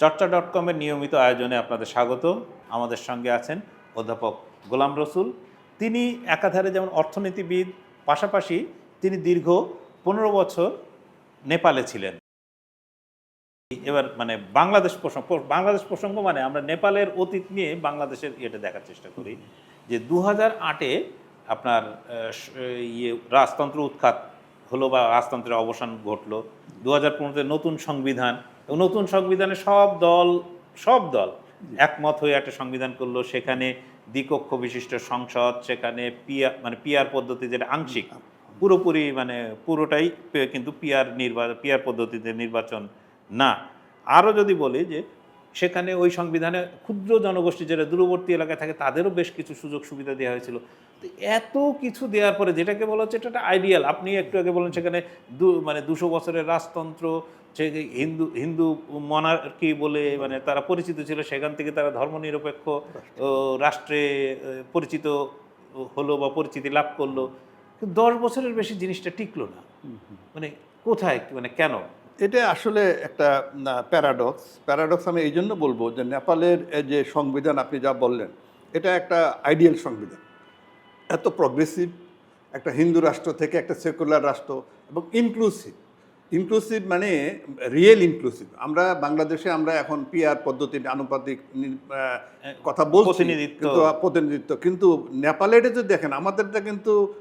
চর্চা ডট কমের নিয়মিত আয়োজনে আপনাদের স্বাগত। আমাদের সঙ্গে আছেন অধ্যাপক গোলাম রসুল। তিনি একাধারে যেমন অর্থনীতিবিদ, পাশাপাশি তিনি দীর্ঘ পনেরো বছর নেপালে ছিলেন। এবার মানে বাংলাদেশ প্রসঙ্গ বাংলাদেশ প্রসঙ্গ মানে আমরা নেপালের অতীত নিয়ে বাংলাদেশের ইয়েটা দেখার চেষ্টা করি। যে দু হাজার আটে আপনার ইয়ে রাজতন্ত্র উৎখাত হলো বা রাজতন্ত্রের অবসান ঘটলো। দু হাজার পনেরোতে নতুন সংবিধান নতুন সংবিধানে সব দল সব দল একমত হয়ে একটা সংবিধান করল। সেখানে দ্বিকক্ষ বিশিষ্ট সংসদ সেখানে পিয়ার মানে পিয়ার পদ্ধতি যেটা আংশিক পুরোপুরি মানে পুরোটাই কিন্তু পিয়ার নির্বাচন পিয়ার পদ্ধতিতে নির্বাচন না। আরও যদি বলি যে সেখানে ওই সংবিধানে ক্ষুদ্র জনগোষ্ঠী যেটা দূরবর্তী এলাকায় থাকে তাদেরও বেশ কিছু সুযোগ সুবিধা দেওয়া হয়েছিল। তো এত কিছু দেওয়ার পরে যেটাকে বলা হচ্ছে এটা একটা আইডিয়াল আপনি একটু আগে বলেন সেখানে দু মানে দুশো বছরের রাজতন্ত্র সে হিন্দু হিন্দু মনার্কি বলে মানে তারা পরিচিত ছিল সেখান থেকে তারা ধর্মনিরপেক্ষ রাষ্ট্রে পরিচিত হলো বা পরিচিতি লাভ করল। কিন্তু দশ বছরের বেশি জিনিসটা টিকলো না। মানে কোথায় মানে কেন? এটা আসলে একটা প্যারাডক্স প্যারাডক্স আমি এই জন্য বলব যে নেপালের যে সংবিধান আপনি যা বললেন এটা একটা আইডিয়াল সংবিধান। এত প্রগ্রেসিভ একটা হিন্দু রাষ্ট্র থেকে একটা সেকুলার রাষ্ট্র এবং ইনক্লুসিভ ইনক্লুসিভ মানে রিয়েল ইনক্লুসিভ আমরা বাংলাদেশে আমরা এখন পিআর পদ্ধতির আনুপাতিক কথা বলছি প্রতিনিধিত্ব। কিন্তু প্রতিনিধিত্ব। কিন্তু নেপালে এটা যদি দেখেন আমাদেরটা কিন্তু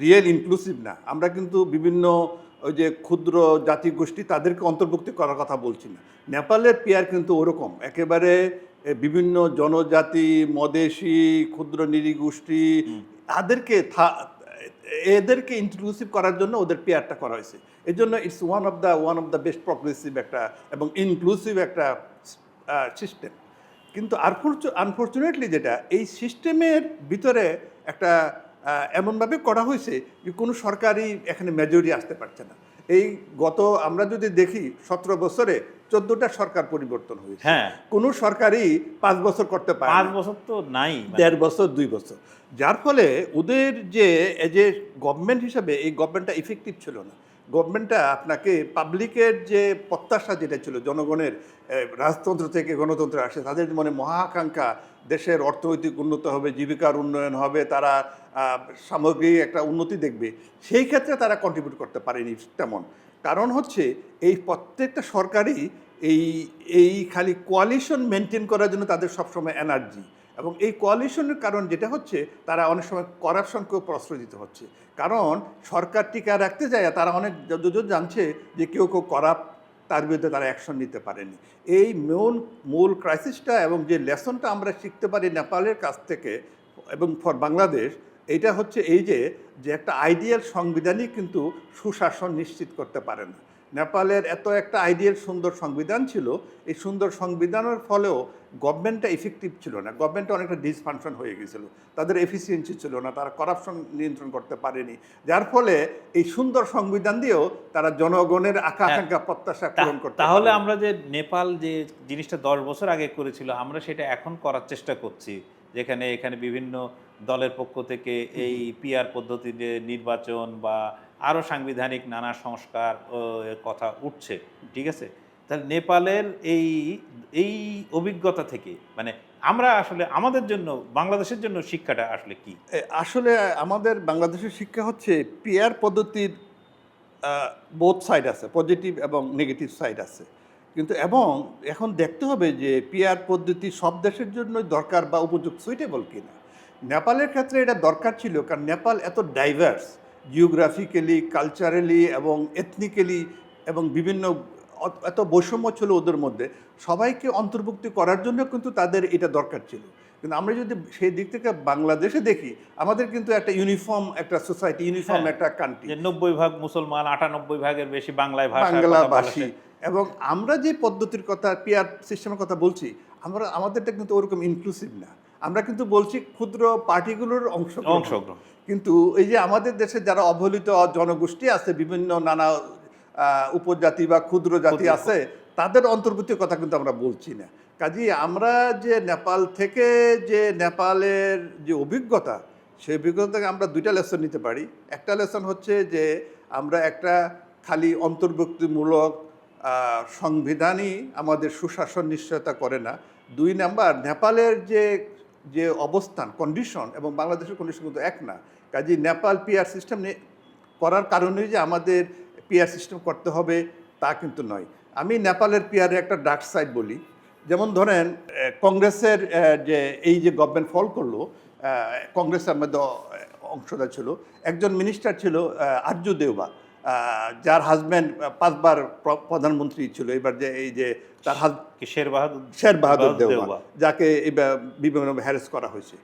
রিয়েল ইনক্লুসিভ না। আমরা কিন্তু বিভিন্ন ওই যে ক্ষুদ্র জাতি গোষ্ঠী তাদেরকে অন্তর্ভুক্তি করার কথা বলছি না। নেপালের পেয়ার কিন্তু ওরকম। একেবারে বিভিন্ন জনজাতি মদেশি ক্ষুদ্র নিরীগোষ্ঠী তাদেরকে থা- এদেরকে ইনক্লুসিভ করার জন্য ওদের পেয়ারটা করা হয়েছে। এই জন্য it's one of the one of the best progressive একটা এবং ইনক্লুসিভ একটা সিস্টেম কিন্তু আনফর্চুনেটলি যেটা, এই সিস্টেমের ভিতরে একটা এমনভাবে করা হয়েছে যে কোনো সরকারই এখানে মেজরিটি আসতে পারছে না। এই গত আমরা যদি দেখি সতেরো বছরে চোদ্দটা সরকার পরিবর্তন হয়েছে। হ্যাঁ। কোনো সরকারই পাঁচ বছর করতে পারে পাঁচ বছর তো নাই মানে। দেড় বছর দুই বছর। যার ফলে ওদের যে যে গভর্নমেন্ট হিসাবে এই গভর্নমেন্টটা ইফেক্টিভ ছিল না। গভর্নমেন্টটা আপনাকে পাবলিকের যে প্রত্যাশা যেটা ছিল, জনগণের রাজতন্ত্র থেকে গণতন্ত্রে আসে, তাদের মনে মহাকাঙ্ক্ষা দেশের অর্থনৈতিক উন্নত হবে, জীবিকার উন্নয়ন হবে, তারা সামগ্রিক একটা উন্নতি দেখবে। সেই ক্ষেত্রে তারা কন্ট্রিবিউট করতে পারেনি তেমন। কারণ হচ্ছে, এই প্রত্যেকটা সরকারই এই এই খালি কোয়ালিশন মেনটেন করার জন্য তাদের সবসময় এনার্জি এবং এই কোয়ালিশনের কারণ যেটা হচ্ছে, তারা অনেক সময় করাপশনকেও প্রশ্রয় দিতে হচ্ছে। কারণ সরকার টিকা রাখতে যায় তারা অনেক যতজন জানছে যে কেউ কেউ করাপ তার বিরুদ্ধে তারা অ্যাকশন নিতে পারেনি। এই মূল মূল ক্রাইসিসটা এবং যে লেসনটা আমরা শিখতে পারি নেপালের কাছ থেকে এবং ফর বাংলাদেশ এটা হচ্ছে এই যে যে একটা আইডিয়াল সংবিধানই কিন্তু সুশাসন নিশ্চিত করতে পারে না। নেপালের এত একটা আইডিয়াল সুন্দর সংবিধান ছিল এই সুন্দর সংবিধানের ফলেও গভর্নমেন্টটা ইফেক্টিভ ছিল না। গভর্নমেন্টটা অনেকটা ডিসফাংশন হয়ে গেছিল। তাদের এফিসিয়েন্সি ছিল না তারা করাপশন নিয়ন্ত্রণ করতে পারেনি। যার ফলে এই সুন্দর সংবিধান দিয়েও তারা জনগণের আকাঙ্ক্ষা আকাঙ্ক্ষা প্রত্যাশা পূরণ করতে তাহলে আমরা যে নেপাল যে জিনিসটা দশ বছর আগে করেছিল আমরা সেটা এখন করার চেষ্টা করছি। যেখানে এখানে বিভিন্ন দলের পক্ষ থেকে এই পিআর পদ্ধতিতে নির্বাচন বা আরও সাংবিধানিক নানা সংস্কার কথা উঠছে, ঠিক আছে? তাহলে নেপালের এই এই অভিজ্ঞতা থেকে মানে আমরা আসলে আমাদের জন্য, বাংলাদেশের জন্য শিক্ষাটা আসলে কি? আসলে আমাদের বাংলাদেশের শিক্ষা হচ্ছে পিয়ার পদ্ধতির বোথ সাইড আছে পজিটিভ এবং নেগেটিভ সাইড আছে। কিন্তু এবং এখন দেখতে হবে যে পিয়ার পদ্ধতি সব দেশের জন্যই দরকার বা উপযুক্ত সুইটেবল কিনা। নেপালের ক্ষেত্রে এটা দরকার ছিল, কারণ নেপাল এত ডাইভার্স জিওগ্রাফিক্যালি কালচারালি এবং এথনিক্যালি এবং বিভিন্ন এত বৈষম্য ছিল ওদের মধ্যে সবাইকে অন্তর্ভুক্তি করার জন্য কিন্তু তাদের এটা দরকার ছিল। কিন্তু আমরা যদি সেই দিক থেকে বাংলাদেশে দেখি আমাদের কিন্তু একটা ইউনিফর্ম একটা সোসাইটি ইউনিফর্ম হ্যাঁ। একটা কান্ট্রি নব্বই ভাগ মুসলমান আটানব্বই ভাগের বেশি বাংলায় ভাষা বাংলা ভাষী এবং আমরা যে পদ্ধতির কথা পিয়ার সিস্টেমের কথা বলছি আমরা আমাদেরটা কিন্তু ওরকম ইনক্লুসিভ না। আমরা কিন্তু বলছি ক্ষুদ্র পার্টিগুলোর অংশ অংশগ্রহণ। কিন্তু এই যে আমাদের দেশে যারা অবহেলিত জনগোষ্ঠী আছে বিভিন্ন নানা উপজাতি বা ক্ষুদ্র জাতি আছে তাদের অন্তর্ভুক্তির কথা কিন্তু আমরা বলছি না। কাজেই আমরা যে নেপাল থেকে যে নেপালের যে অভিজ্ঞতা সেই অভিজ্ঞতা থেকে আমরা দুইটা লেসন নিতে পারি। একটা লেসন হচ্ছে যে আমরা একটা খালি অন্তর্ভুক্তিমূলক সংবিধানই আমাদের সুশাসন নিশ্চয়তা করে না। দুই নাম্বার নেপালের যে যে অবস্থান কন্ডিশন এবং বাংলাদেশের কন্ডিশন কিন্তু এক না। কাজে নেপাল পিআর সিস্টেম করার কারণে যে আমাদের পিআর সিস্টেম করতে হবে তা কিন্তু নয়। আমি নেপালের পিআরের একটা ডার্ক সাইড বলি। যেমন ধরেন কংগ্রেসের যে এই যে গভর্নমেন্ট ফল করল কংগ্রেসের মধ্যে অংশটা ছিল। একজন মিনিস্টার ছিল আর্য দেওবা। যার হাজব্যান্ড পাঁচবার প্রধানমন্ত্রী ছিল। এবার যে এই যে তার শের বাহাদুর? শের বাহাদুর দেওবা। যাকে এবার বিভিন্নভাবে হ্যারেস করা হয়েছে।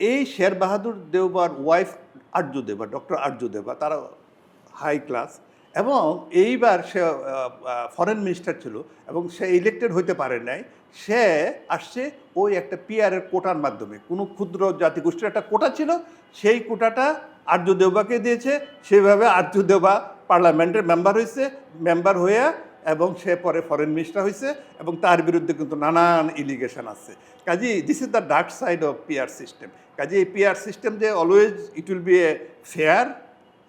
এই শের বাহাদুর দেওবার ওয়াইফ আর্য দেবা ডক্টর আর্য দেবা তারা হাই ক্লাস এবং এইবার সে ফরেন মিনিস্টার ছিল এবং সে ইলেক্টেড হইতে পারে নাই। সে আসছে ওই একটা পিআরের কোটার মাধ্যমে। কোনো ক্ষুদ্র জাতিগোষ্ঠীর একটা কোটা ছিল সেই কোটাটা আর্য দেওবাকে দিয়েছে সেইভাবে আর্য দেওবা পার্লামেন্টের মেম্বার হয়েছে মেম্বার হয়ে এবং সে পরে ফরেন মিনিস্টার হয়েছে এবং তার বিরুদ্ধে কিন্তু নানান ইলিগেশন আছে because this is the dark side of PR system because এই পিআর সিস্টেম যে always it will be a fair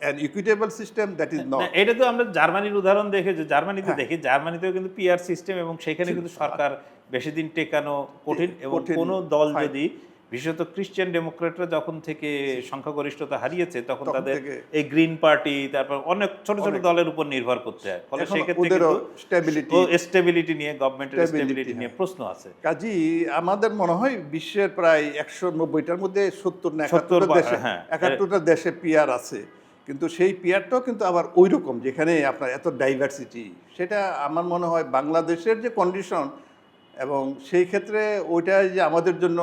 and equitable system that is না, নট এটা তো আমরা জার্মানির উদাহরণ দেখে যে জার্মানিতে হ্যাঁ। দেখি জার্মানিতেও কিন্তু পিআর সিস্টেম এবং সেখানে কিন্তু সরকার বেশি দিন টেকানো কঠিন এবং কোনো দল। যদি বিশেষত খ্রিস্টান ডেমোক্রেটরা যখন থেকে সংখ্যাগরিষ্ঠতা হারিয়েছে তখন তাদের এই গ্রিন পার্টি তারপর অনেক ছোট ছোট দলের উপর নির্ভর করতে হয় ফলে সেক্ষেত্রে স্টেবিলিটি স্টেবিলিটি নিয়ে গভর্নমেন্টের স্টেবিলিটি নিয়ে হ্যাঁ। প্রশ্ন আছে কাজী আমাদের মনে হয় বিশ্বের প্রায় একশো নব্বইটার মধ্যে সত্তর না 70 একাত্তরটা দেশে হ্যাঁ। একাত্তরটা দেশে পিয়ার আছে কিন্তু সেই পিয়ারটাও কিন্তু আবার ওই রকম যেখানে আপনার এত ডাইভার্সিটি সেটা আমার মনে হয় বাংলাদেশের যে কন্ডিশন এবং সেই ক্ষেত্রে ওইটা যে আমাদের জন্য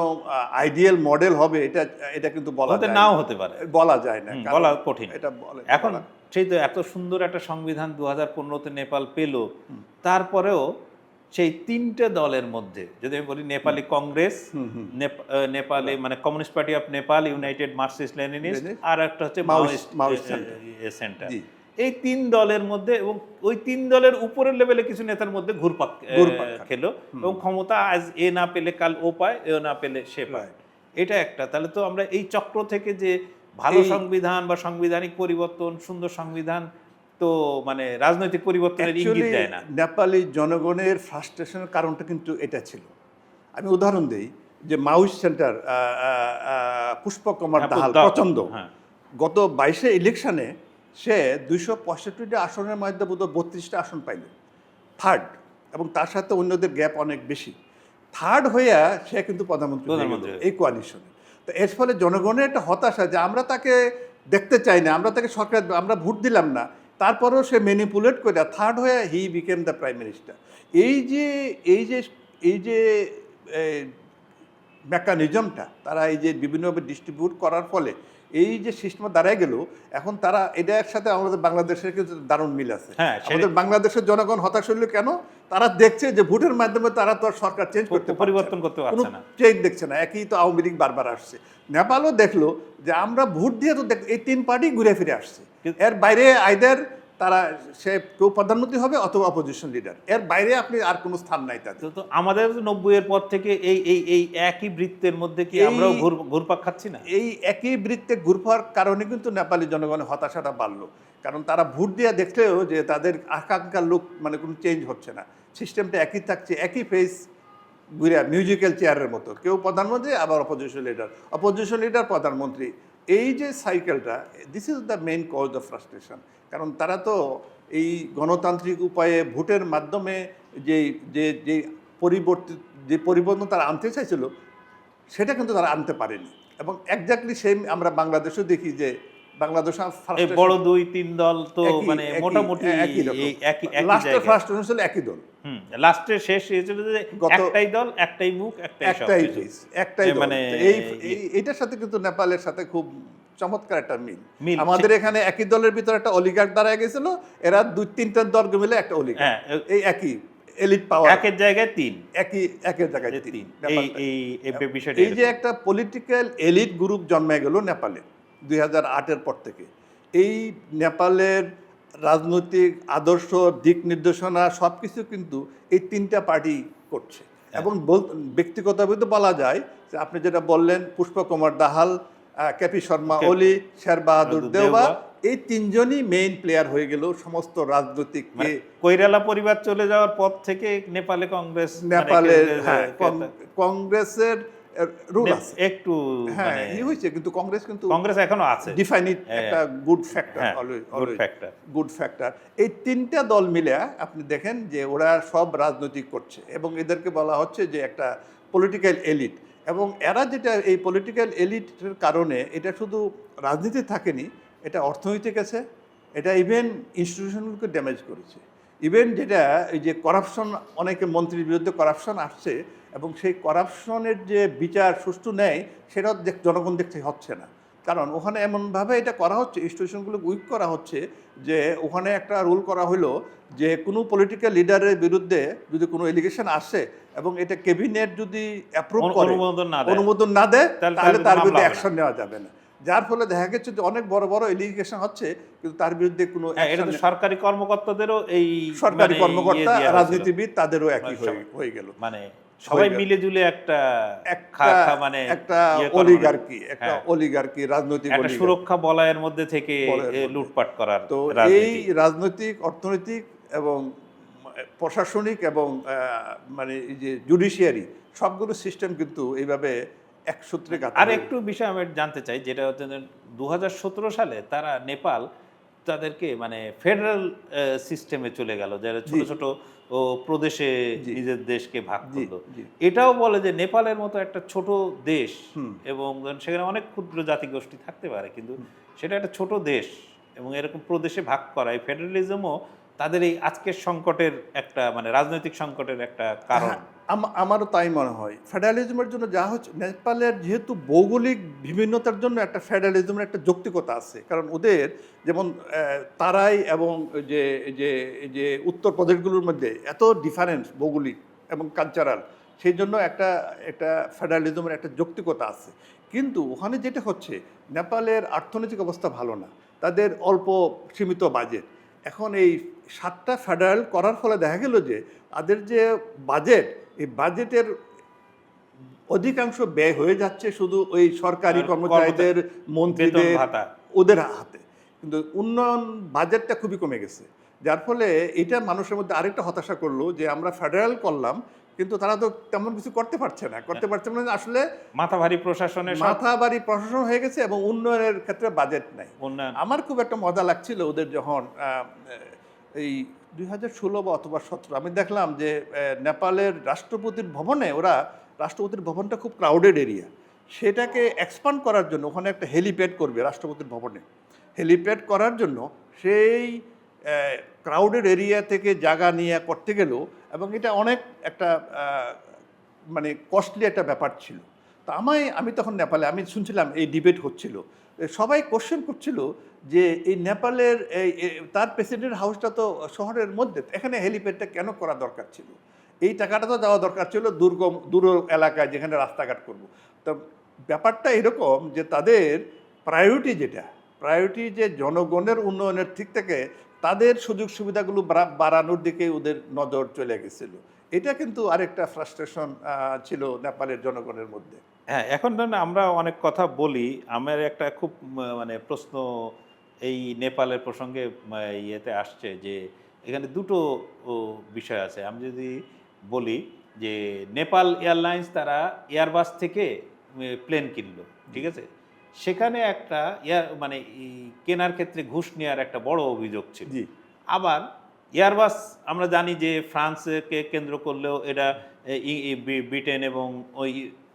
আইডিয়াল মডেল হবে এটা এটা কিন্তু বলা হতে যায় নাও হতে পারে। বলা যায় না বলা কঠিন। এটা বলে এখন সেই তো এত সুন্দর একটা সংবিধান দু হাজার পনেরোতে নেপাল পেল তারপরেও সেই তিনটে দলের মধ্যে যদি আমি বলি নেপালি কংগ্রেস নেপ- নেপালে মানে communist party of Nepal united Marxist Leninist আর একটা হচ্ছে মাওয়িস্ট- সেন্টার। এই তিন দলের মধ্যে এবং ওই তিন দলের উপরের লেভেলে কিছু নেতার মধ্যে ঘুরপাক খেলো। এবং ক্ষমতা আজ এ না পেলে কাল ও পায় এ না পেলে সে পায়। এটা একটা। তাহলে তো আমরা এই চক্র থেকে যে ভালো সংবিধান বা সাংবিধানিক পরিবর্তন সুন্দর সংবিধান তো মানে রাজনৈতিক পরিবর্তনের ইঙ্গিত দেয় না। নেপালি জনগণের ফ্রাস্ট্রেশনের কারণটা কিন্তু এটা ছিল। আমি উদাহরণ দিই যে মাউস সেন্টার পুষ্পকুমার হ্যাঁ, দাহাল। প্রচণ্ড হ্যাঁ। গত বাইশে ইলেকশনে সে দুইশো পঁয়ষট্টিটা আসনের মধ্যে বোধ বত্রিশটা আসন পাইল। থার্ড এবং তার সাথে অন্যদের গ্যাপ অনেক বেশি। থার্ড হইয়া সে কিন্তু প্রধানমন্ত্রী প্রধানমন্ত্রী। এই কোয়ালিশনে তো এর ফলে জনগণের একটা হতাশা যে আমরা তাকে দেখতে চাই না আমরা তাকে সরকার আমরা ভোট দিলাম না। তারপরেও সে ম্যানিপুলেট করে থার্ড হয়ে he became the prime minister এই যে এই যে এই যে মেকানিজমটা তারা এই যে বিভিন্নভাবে ডিস্ট্রিবিউট করার ফলে এই যে সিস্টেম দাঁড়ায় গেল এখন তারা এটা একসাথে আমাদের বাংলাদেশের কিন্তু দারুণ মিল আছে। হ্যাঁ, আমাদের বাংলাদেশের জনগণ হতাশ হইল কেন? তারা দেখছে যে ভোটের মাধ্যমে তারা তো আর সরকার চেঞ্জ করতে পরিবর্তন করতে পারছে না। চেঞ্জ দেখছে না। একই তো আওয়ামী লীগ বারবার আসছে। নেপালও দেখল যে আমরা ভোট দিয়ে তো দেখ এই তিন পার্টি ঘুরে ফিরে আসছে। এর বাইরে আইদার তারা সে কেউ প্রধানমন্ত্রী হবে অথবা অপোজিশন লিডার এর বাইরে আপনি আর কোনো স্থান নাই তাদের। তো আমাদের নব্বই এর পর থেকে এই এই এই একই বৃত্তের মধ্যে কি আমরাও ঘুর- ঘুরপাক খাচ্ছি না? এই একই বৃত্তে ঘুরপার কারণে কিন্তু নেপালি জনগণের হতাশাটা বাড়লো। কারণ তারা ভোট দিয়ে দেখলেও যে তাদের আকাঙ্ক্ষার লোক মানে কোনো চেঞ্জ হচ্ছে না। সিস্টেমটা একই থাকছে একই ফেস ঘুরে মিউজিক্যাল চেয়ারের মতো। কেউ প্রধানমন্ত্রী আবার অপোজিশন লিডার অপোজিশন লিডার প্রধানমন্ত্রী। এই যে সাইকেলটা this is the main cause of frustration কারণ তারা তো এই গণতান্ত্রিক উপায়ে ভোটের মাধ্যমে যে যে যে পরিবর্তিত যে পরিবর্তন তারা আনতে চাইছিল, সেটা কিন্তু তারা আনতে পারেনি। এবং একজাক্টলি সেম আমরা বাংলাদেশেও দেখি যে বাংলাদেশ এই বড় দুই তিন দল তো মানে মোটামুটি একই এই একই একই দল। হুম লাস্টের শেষ হয়েছিল যে একটাই দল একটাই মুখ একটাই একটাই একটাই মানে এই এইটার সাথে কিন্তু নেপালের সাথে খুব চমৎকার একটা মিল। মিল। আমাদের এখানে একই দলের ভিতরে একটা অলিগার্ড দাঁড়ায় গেছিল এরা দুই তিনটা দল মিলে একটা অলিগার্ড হ্যাঁ, এই একই এলিট পাওয়ার একের জায়গায় তিন। একই একের জায়গায় তিন। এই এই বিষয়টা এই যে একটা পলিটিক্যাল এলিট গ্রুপ জন্মে গেল নেপালে। দুই হাজার আটের পর থেকে। এই নেপালের রাজনৈতিক আদর্শ দিক নির্দেশনা সব কিছু কিন্তু এই তিনটা পার্টি করছে। এবং বল ব্যক্তিগতভাবে তো বলা যায় যে আপনি যেটা বললেন পুষ্পকুমার দাহাল কেপি শর্মা ওলি শের বাহাদুর দেওবা দেওবা, এই তিনজনই মেইন প্লেয়ার হয়ে গেল সমস্ত রাজনৈতিক মানে কৈরালা পরিবার চলে যাওয়ার পর থেকে নেপালে কংগ্রেস মানে নেপালের হ্যাঁ, কংগ্রেসের রুল আছে। একটু হ্যাঁ মানে ই হয়েছে কিন্তু কংগ্রেস কিন্তু কংগ্রেস এখনও আছে। ডিফাইনিট হ্যাঁ। একটা good factor good factor good factor এই তিনটা দল মিলে আপনি দেখেন যে ওরা সব রাজনৈতিক করছে এবং এদেরকে বলা হচ্ছে যে একটা পলিটিক্যাল এলিট এবং এরা যেটা এই পলিটিক্যাল এলিটের কারণে এটা শুধু রাজনীতি থাকেনি এটা অর্থনৈতিক আছে এটা ইভেন ইনস্টিটিউশনগুলোকে ড্যামেজ করেছে। ইভেন যেটা এই যে করাপশন অনেকে মন্ত্রীর বিরুদ্ধে করাপশন আসছে এবং সেই করাপশনের যে বিচার সুষ্ঠু নেয় সেটাও দেখ- জনগণ দেখতে হচ্ছে না কারণ ওখানে এমনভাবে এটা করা হচ্ছে ইনস্টিটিউশনগুলো উইক করা হচ্ছে যে ওখানে একটা রুল করা হলো যে কোনো পলিটিক্যাল লিডারের বিরুদ্ধে যদি কোনো এলিগেশন আসে এবং এটা ক্যাবিনেট যদি অ্যাপ্রুভ করে অনুমোদন না দেয়। তাহলে তার বিরুদ্ধে অ্যাকশন নেওয়া যাবে না যার ফলে দেখা গেছে যে অনেক বড় বড় এলিগেশন হচ্ছে কিন্তু তার বিরুদ্ধে কোনো হ্যাঁ সরকারি কর্মকর্তাদেরও এই সরকারি মানে কর্মকর্তা ইয়ে। রাজনীতিবিদ তাদেরও একই সবাই- হয়ে গেল মানে সবাই মিলে জুলে একটা একটা মানে একটা ইয়ে অলিগার্কি একটা হ্যাঁ। অলিগার্কি রাজনৈতিক একটা সুরক্ষা বলয়ের মধ্যে থেকে। লুটপাট করার তো এই রাজনৈতিক অর্থনৈতিক এবং প্রশাসনিক এবং মানে যে জুডিশিয়ারি সবগুলো সিস্টেম কিন্তু এইভাবে এক সূত্রে আর একটু বিষয় আমি জানতে চাই যেটা হচ্ছে দু হাজার সতেরো সালে তারা নেপাল তাদেরকে মানে ফেডারেল সিস্টেমে চলে গেল। যারা ছোট ছোট ও প্রদেশে নিজের দেশকে ভাগ করল। এটাও বলে যে নেপালের মতো একটা ছোট দেশ এবং সেখানে অনেক ক্ষুদ্র জাতিগোষ্ঠী থাকতে পারে কিন্তু সেটা একটা ছোট দেশ এবং এরকম প্রদেশে ভাগ করা এই ফেডারেলিজমও তাদের এই আজকের সংকটের একটা মানে রাজনৈতিক সংকটের একটা কারণ। আমারও তাই মনে হয়। ফেডারেলিজমের জন্য যা হচ্ছে, নেপালের যেহেতু ভৌগোলিক বিভিন্নতার জন্য একটা ফেডারেলিজমের একটা যৌক্তিকতা আছে। কারণ ওদের যেমন তারাই এবং যে যে যে উত্তর প্রদেশগুলোর মধ্যে এত ডিফারেন্স ভৌগোলিক এবং কালচারাল সেই জন্য একটা একটা ফেডারেলিজমের একটা যৌক্তিকতা আছে। কিন্তু ওখানে যেটা হচ্ছে, নেপালের অর্থনৈতিক অবস্থা ভালো না। তাদের অল্প সীমিত বাজেট এখন এই সাতটা ফেডারেল করার ফলে দেখা গেল যে তাদের যে বাজেট এই বাজেটের অধিকাংশ ব্যয় হয়ে যাচ্ছে শুধু ওই সরকারি কর্মচারীদের মন্ত্রীদের ওদের হাতে। কিন্তু উন্নয়ন বাজেটটা খুবই কমে গেছে। যার ফলে এটা মানুষের মধ্যে আরেকটা হতাশা করল যে আমরা ফেডারেল করলাম কিন্তু তারা তো তেমন কিছু করতে পারছে না। করতে পারছে না মানে আসলে মাথা ভারী প্রশাসনের মাথা বাড়ি প্রশাসন হয়ে গেছে এবং উন্নয়নের ক্ষেত্রে বাজেট নাই। উন্নয়ন। আমার খুব একটা মজা লাগছিল ওদের যখন এই দুই হাজার ষোলো বা অথবা সতেরো আমি দেখলাম যে নেপালের রাষ্ট্রপতির ভবনে ওরা রাষ্ট্রপতির ভবনটা খুব ক্রাউডেড এরিয়া সেটাকে এক্সপান্ড করার জন্য ওখানে একটা হেলিপ্যাড করবে রাষ্ট্রপতির ভবনে। হেলিপ্যাড করার জন্য সেই ক্রাউডেড এরিয়া থেকে জায়গা নিয়ে করতে গেলেও, এবং এটা অনেক একটা মানে কস্টলি একটা ব্যাপার ছিল। তো আমায়, আমি তখন নেপালে, আমি শুনছিলাম এই ডিবেট হচ্ছিল। সবাই কোশ্চেন করছিল যে এই নেপালের এই তার প্রেসিডেন্ট হাউসটা তো শহরের মধ্যে, এখানে হেলিপ্যাডটা কেন করা দরকার ছিল? এই টাকাটা তো দেওয়া দরকার ছিল দুর্গম দূর এলাকায় যেখানে রাস্তাঘাট করব। তো ব্যাপারটা এরকম যে তাদের প্রায়োরিটি যেটা প্রায়োরিটি যে জনগণের উন্নয়নের ঠিক থেকে তাদের সুযোগ সুবিধাগুলো বাড়ানোর দিকে ওদের নজর চলে গেছিল। এটা কিন্তু আরেকটা ফ্রাস্ট্রেশন ছিল নেপালের জনগণের মধ্যে। হ্যাঁ এখন আমরা অনেক কথা বলি, আমার একটা খুব মানে প্রশ্ন এই নেপালের প্রসঙ্গে ইয়েতে আসছে যে, এখানে দুটো বিষয় আছে। আমি যদি বলি যে, নেপাল এয়ারলাইন্স তারা এয়ারবাস থেকে প্লেন কিনলো, ঠিক আছে? সেখানে একটা এয়ার মানে কেনার ক্ষেত্রে ঘুষ নেওয়ার একটা বড় অভিযোগ ছিল। জি। আবার এয়ারবাস আমরা জানি যে ফ্রান্সকে কেন্দ্র করলেও এটা ব্রিটেন এবং ওই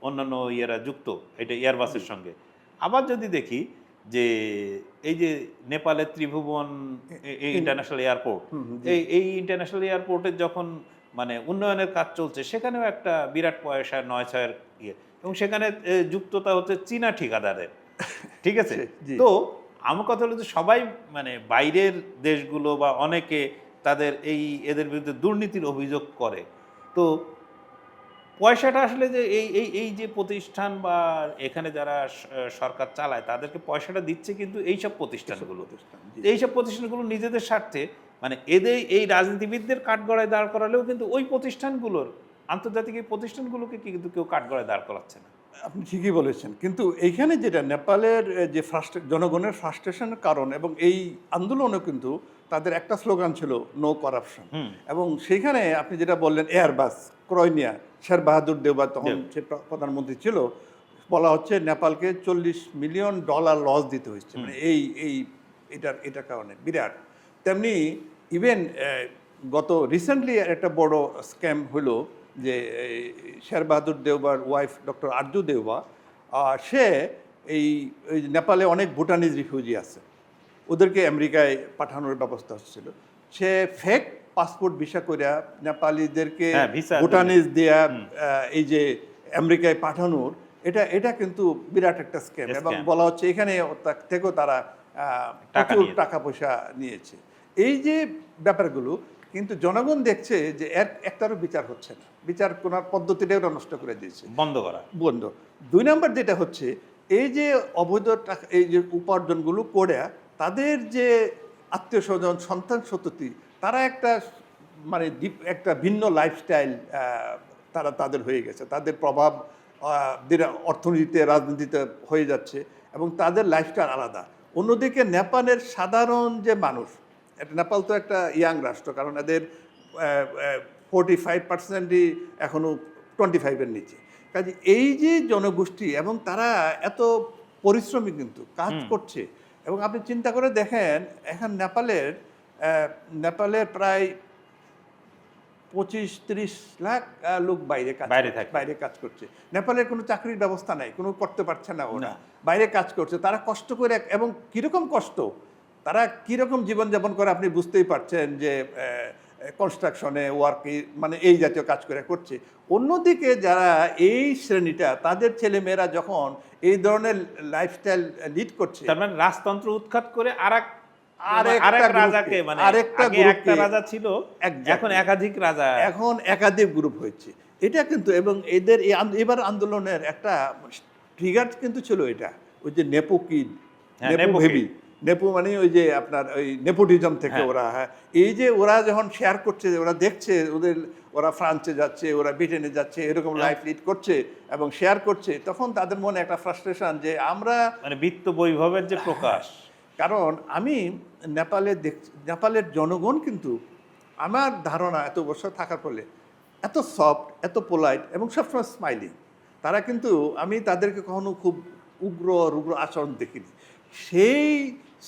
অন্যান্য ইয়েরা যুক্ত এটা এয়ারবাসের সঙ্গে। আবার যদি দেখি যে এই যে নেপালের ত্রিভুবন ইন্টারন্যাশনাল এয়ারপোর্ট। এই এই ইন্টারন্যাশনাল এয়ারপোর্টের যখন মানে উন্নয়নের কাজ চলছে সেখানেও একটা বিরাট পয়সা নয় ছয়ের ইয়ে। এবং সেখানে যুক্ততা হচ্ছে চীনা ঠিকাদারের। ঠিক আছে? তো আমার কথা হলো যে সবাই মানে বাইরের দেশগুলো বা অনেকে তাদের এই এদের বিরুদ্ধে দুর্নীতির অভিযোগ করে। তো পয়সাটা আসলে যে এই এই এই যে প্রতিষ্ঠান বা এখানে যারা সরকার চালায় তাদেরকে পয়সাটা দিচ্ছে কিন্তু এইসব প্রতিষ্ঠানগুলো। এইসব প্রতিষ্ঠানগুলো নিজেদের স্বার্থে মানে এদের এই রাজনীতিবিদদের কাঠগড়ায় দাঁড় করালেও কিন্তু ওই প্রতিষ্ঠানগুলোর আন্তর্জাতিক এই প্রতিষ্ঠানগুলোকে কিন্তু কেউ কাঠগড়ায় দাঁড় করাচ্ছে না। আপনি ঠিকই বলেছেন। কিন্তু এইখানে যেটা নেপালের যে ফ্রাস্ট্রে জনগণের ফ্রাস্ট্রেশনের কারণ এবং এই আন্দোলনও কিন্তু তাদের একটা স্লোগান ছিল নো করাপশন এবং সেখানে আপনি যেটা বললেন এয়ারবাস ক্রয় নিয়া শের বাহাদুর দেওবা তখন সে প্রধানমন্ত্রী ছিল বলা হচ্ছে নেপালকে চল্লিশ মিলিয়ন ডলার লস দিতে হয়েছে। মানে এই এই এটার এটার কারণে বিরাট। তেমনি ইভেন গত রিসেন্টলি একটা বড় স্ক্যাম হলো যে এই, শের বাহাদুর দেওবার ওয়াইফ ডক্টর আরজু দেওবা সে এই নেপালে অনেক ভুটানিজ রিফিউজি আছে। ওদেরকে আমেরিকায় পাঠানোর ব্যবস্থা হচ্ছিল। সে ফেক পাসপোর্ট ভিসা করিয়া নেপালিদেরকে হ্যাঁ, ভুটানিজ দেয়া এই যে আমেরিকায় পাঠানোর এটা এটা কিন্তু বিরাট একটা স্ক্যাম এবং বলা হচ্ছে এখানে থেকেও তারা টাকা প্রচুর টাকা পয়সা নিয়েছে। এই যে ব্যাপারগুলো কিন্তু জনগণ দেখছে যে এর একটারও বিচার হচ্ছে না। বিচার করার পদ্ধতিটা ওরা নষ্ট করে দিয়েছে। বন্ধ করা। বন্ধ। দুই নম্বর যেটা হচ্ছে এই যে অবৈধ টাকা এই যে উপার্জনগুলো করে তাদের যে আত্মীয় স্বজন সন্তান সন্ততি তারা একটা মানে একটা ভিন্ন লাইফস্টাইল তারা তাদের হয়ে গেছে। তাদের প্রভাব অর্থনীতিতে রাজনীতিতে হয়ে যাচ্ছে এবং তাদের লাইফস্টাইল আলাদা। অন্যদিকে নেপালের সাধারণ যে মানুষ এটা নেপাল তো একটা ইয়াং রাষ্ট্র কারণ এদের ফোরটি ফাইভ পার্সেন্টই এখনও টোয়েন্টি ফাইভের নিচে। কাজে এই যে জনগোষ্ঠী এবং তারা এত পরিশ্রমী কিন্তু কাজ করছে এবং আপনি চিন্তা করে দেখেন এখন নেপালের নেপালের প্রায় পঁচিশ তিরিশ লাখ লোক বাইরে কাজ বাইরে থাকে। বাইরে কাজ করছে। নেপালের কোনো চাকরির ব্যবস্থা নাই কোনো করতে পারছে না ওরা। বাইরে কাজ করছে তারা কষ্ট করে এবং কীরকম কষ্ট? তারা কীরকম জীবনযাপন করে আপনি বুঝতেই পারছেন যে কনস্ট্রাকশনে ওয়ার্কে মানে এই জাতীয় কাজ করে করছে। অন্যদিকে যারা এই শ্রেণীটা তাদের ছেলেমেয়েরা যখন এই ধরনের লাইফস্টাইল লিড করছে তার মানে রাজতন্ত্র উৎখাত করে গ্রুপকে- রাজাকে মানে আরেকটা একটা রাজা ছিল এখন একাধিক রাজা। এখন একাধিক গ্রুপ হয়েছে। এটা কিন্তু এবং এদের এই এবার আন্দোলনের একটা ট্রিগার কিন্তু ছিল এটা। ওই যে নেপোকিড নেপো ভেবি নেপো মানে ওই যে আপনার ওই নেপোটিজম থেকে হ্যাঁ। ওরা হ্যাঁ এই যে ওরা যখন শেয়ার করছে ওরা দেখছে ওদের ওরা ফ্রান্সে যাচ্ছে ওরা ব্রিটেনে যাচ্ছে এরকম হ্যাঁ। লাইফ লিড করছে এবং শেয়ার করছে তখন তাদের মনে একটা ফ্রাস্ট্রেশন যে আমরা মানে বিত্ত বৈভবের যে প্রকাশ কারণ আমি নেপালে দেখ নেপালের জনগণ কিন্তু আমার ধারণা এত বছর থাকার ফলে এত সফট এত পোলাইট এবং সবসময় স্মাইলিং তারা কিন্তু আমি তাদেরকে কখনো খুব উগ্র রুগ্র আচরণ দেখিনি সেই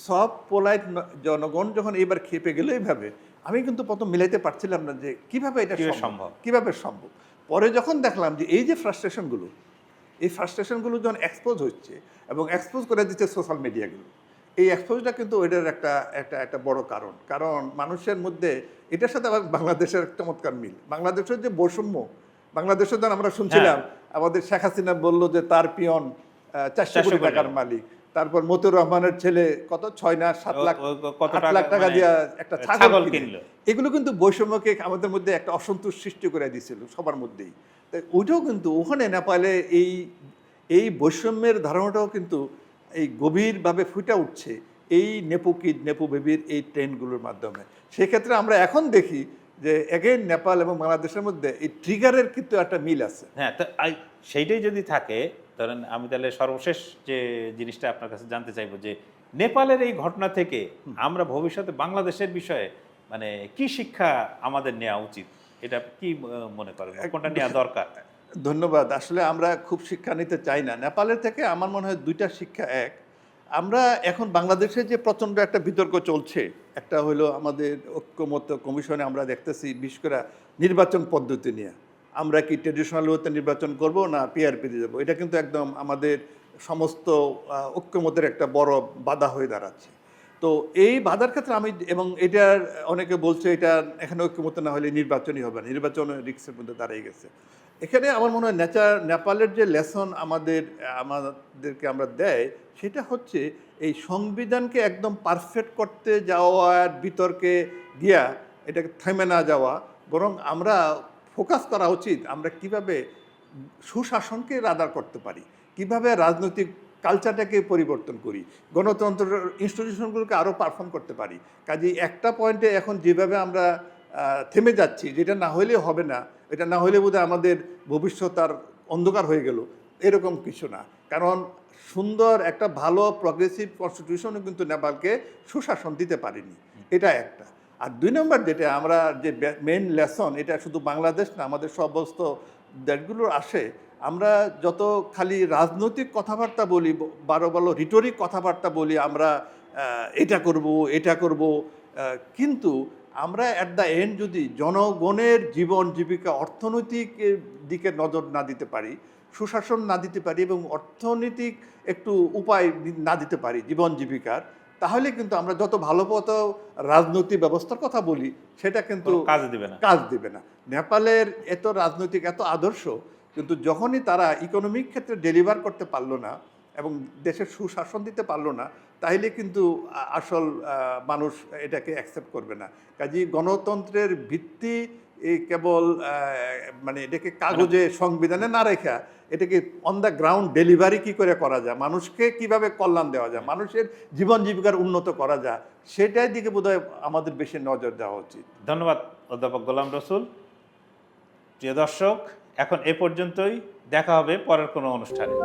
সব পোলাইট জনগণ যখন এবার খেপে গেল এইভাবে আমি কিন্তু প্রথম মিলাইতে পারছিলাম না যে কীভাবে এটা সম্ভব? কীভাবে সম্ভব? পরে যখন দেখলাম যে এই যে ফ্রাস্ট্রেশনগুলো এই ফ্রাস্ট্রেশনগুলো যখন এক্সপোজ হচ্ছে এবং এক্সপোজ করে দিচ্ছে সোশ্যাল মিডিয়াগুলো এই এক্সপোজটা কিন্তু এটার একটা একটা একটা বড় কারণ। কারণ মানুষের মধ্যে এটার সাথে আবার বাংলাদেশের একটা চমৎকার মিল। বাংলাদেশের যে বৈষম্য বাংলাদেশের যখন আমরা শুনছিলাম আমাদের শেখ হাসিনা বলল যে তার পিয়ন চারশো কোটি। টাকার মালিক। তারপর মতুর রহমানের ছেলে কত? ছয় না সাত লাখ আট লাখ টাকা? মানে দিয়ে একটা ছাগল কিনলো। এগুলো কিন্তু বৈষম্যকে আমাদের মধ্যে একটা অসন্তোষ সৃষ্টি করে দিয়েছিল সবার মধ্যেই। তাই ওইটাও কিন্তু ওখানে নেপালে এই এই বৈষম্যের ধারণাটাও কিন্তু এই গভীরভাবে ফুটে উঠছে এই নেপুকিড নেপু বেবির এই ট্রেনগুলোর মাধ্যমে। সেক্ষেত্রে আমরা এখন দেখি যে এগেন নেপাল এবং বাংলাদেশের মধ্যে এই ট্রিগারের কিন্তু একটা মিল আছে। হ্যাঁ তো সেইটাই যদি থাকে ধরেন আমি তাহলে সর্বশেষ যে জিনিসটা আপনার কাছে জানতে চাইব যে নেপালের এই ঘটনা থেকে আমরা ভবিষ্যতে বাংলাদেশের বিষয়ে মানে কি শিক্ষা আমাদের নেওয়া উচিত? এটা কি মনে করেন? কোনটা নেওয়া দরকার? ধন্যবাদ। আসলে আমরা খুব শিক্ষা নিতে চাই না। নেপালের থেকে আমার মনে হয় দুইটা শিক্ষা এক। আমরা এখন বাংলাদেশে যে প্রচণ্ড একটা বিতর্ক চলছে একটা হলো আমাদের ঐক্যমত্য কমিশনে আমরা দেখতেছি বিশেষ করে নির্বাচন পদ্ধতি নিয়ে। আমরা কি ট্রেডিশনাল ওয়েতে নির্বাচন করব না পিআরপিতে যাব এটা কিন্তু একদম আমাদের সমস্ত ঐক্যমতের একটা বড় বাধা হয়ে দাঁড়াচ্ছে। তো এই বাধার ক্ষেত্রে আমি, এবং এটার অনেকে বলছে এটা এখানে ঐক্যমত না হলে নির্বাচনই হবে না, নির্বাচন রিক্সের মধ্যে দাঁড়িয়ে গেছে। এখানে আমার মনে হয় নেচার, নেপালের যে লেসন আমাদের, আমাদেরকে আমরা দেয়, সেটা হচ্ছে এই সংবিধানকে একদম পারফেক্ট করতে যাওয়ার বিতর্কে গিয়া, এটাকে থেমে না যাওয়া, বরং আমরা ফোকাস করা উচিত আমরা কীভাবে সুশাসনকে রাদার করতে পারি, কীভাবে রাজনৈতিক কালচারটাকে পরিবর্তন করি, গণতন্ত্র ইনস্টিটিউশনগুলোকে আরও পারফর্ম করতে পারি। কাজে একটা পয়েন্টে এখন যেভাবে আমরা থেমে যাচ্ছি, যেটা না হলে হবে না, এটা না হলে বোধহয় আমাদের ভবিষ্যৎ আর অন্ধকার হয়ে গেল, এরকম কিছু না। কারণ সুন্দর একটা ভালো প্রগ্রেসিভ কনস্টিটিউশনও কিন্তু নেপালকে সুশাসন দিতে পারেনি, এটা একটা। আর দুই নম্বর যেটা আমরা যে মেন লেসন এটা শুধু বাংলাদেশ না, আমাদের সমস্ত দেশগুলোর আসে, আমরা যত খালি রাজনৈতিক কথাবার্তা বলি বারো বারো রিটোরিক কথাবার্তা বলি, আমরা এটা করব এটা করব কিন্তু আমরা অ্যাট দ্য এন্ড যদি জনগণের জীবন জীবিকা অর্থনৈতিক দিকে নজর না দিতে পারি, সুশাসন না দিতে পারি এবং অর্থনৈতিক একটু উপায় না দিতে পারি জীবন জীবিকার তাহলে কিন্তু আমরা যত ভালো মতো রাজনৈতিক ব্যবস্থার কথা বলি সেটা কিন্তু কাজ দিবে না। কাজ দিবে না। নেপালের এত রাজনৈতিক এত আদর্শ কিন্তু যখনই তারা ইকোনমিক ক্ষেত্রে ডেলিভার করতে পারল না এবং দেশের সুশাসন দিতে পারল না তাইলে কিন্তু আসল মানুষ এটাকে অ্যাকসেপ্ট করবে না। কাজী গণতন্ত্রের ভিত্তি এই কেবল মানে এটাকে কাগজে, সংবিধানে না রেখা, এটাকে অন দ্য গ্রাউন্ড ডেলিভারি কি করে করা যায়? মানুষকে কীভাবে কল্যাণ দেওয়া যায়? মানুষের জীবন জীবিকার উন্নত করা যায়? সেটাই দিকে বোধহয় আমাদের বেশি নজর দেওয়া উচিত। ধন্যবাদ, অধ্যাপক গোলাম রসুল। প্রিয় দর্শক, এখন এ পর্যন্তই। দেখা হবে পরের কোনো অনুষ্ঠানে।